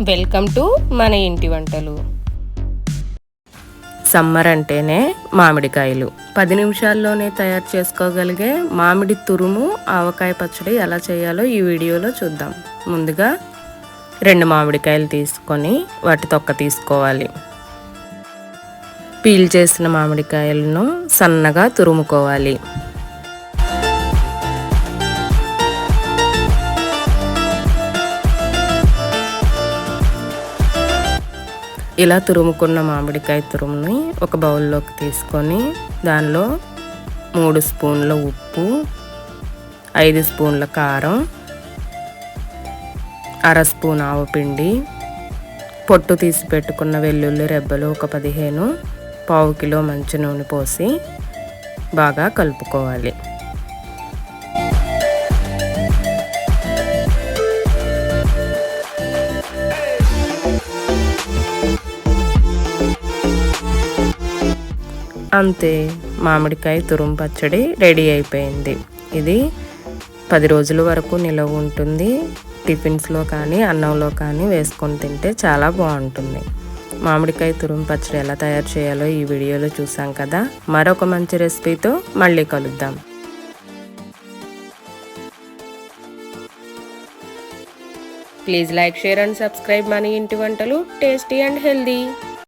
Welcome to మన ఇంటి వంటలు. సమ్మర్ అంటేనే మామిడికాయలు. పది నిమిషాల్లోనే తయారు చేసుకోగలిగే మామిడి తురుము ఆవకాయ పచ్చడి ఎలా చేయాలో ఈ వీడియోలో చూద్దాం. ముందుగా రెండు మామిడికాయలు తీసుకొని వాటి తొక్క తీసుకోవాలి. పీల్ చేసిన మామిడికాయలను సన్నగా తురుముకోవాలి. ఇలా తురుముకున్న మామిడికాయ తురుముని ఒక బౌల్లోకి తీసుకొని దానిలో మూడు స్పూన్ల ఉప్పు ఐదు స్పూన్ల కారం అర స్పూన్ ఆవపిండి పొట్టు తీసి పెట్టుకున్న వెల్లుల్లి రెబ్బలు ఒక పదిహేను పావు కిలో మంచి నూనె పోసి బాగా కలుపుకోవాలి. అంతే మామిడికాయ తురుము పచ్చడి రెడీ అయిపోయింది. ఇది పది రోజుల వరకు నిలవ ఉంటుంది. టిఫిన్స్లో కానీ అన్నంలో కానీ వేసుకొని తింటే చాలా బాగుంటుంది. మామిడికాయ తురుము పచ్చడి ఎలా తయారు చేయాలో ఈ వీడియోలో చూసాం కదా. మరొక మంచి రెసిపీతో మళ్ళీ కలుద్దాం. Please like share and subscribe మన ఇంటి వంటలు టేస్టీ అండ్ హెల్దీ.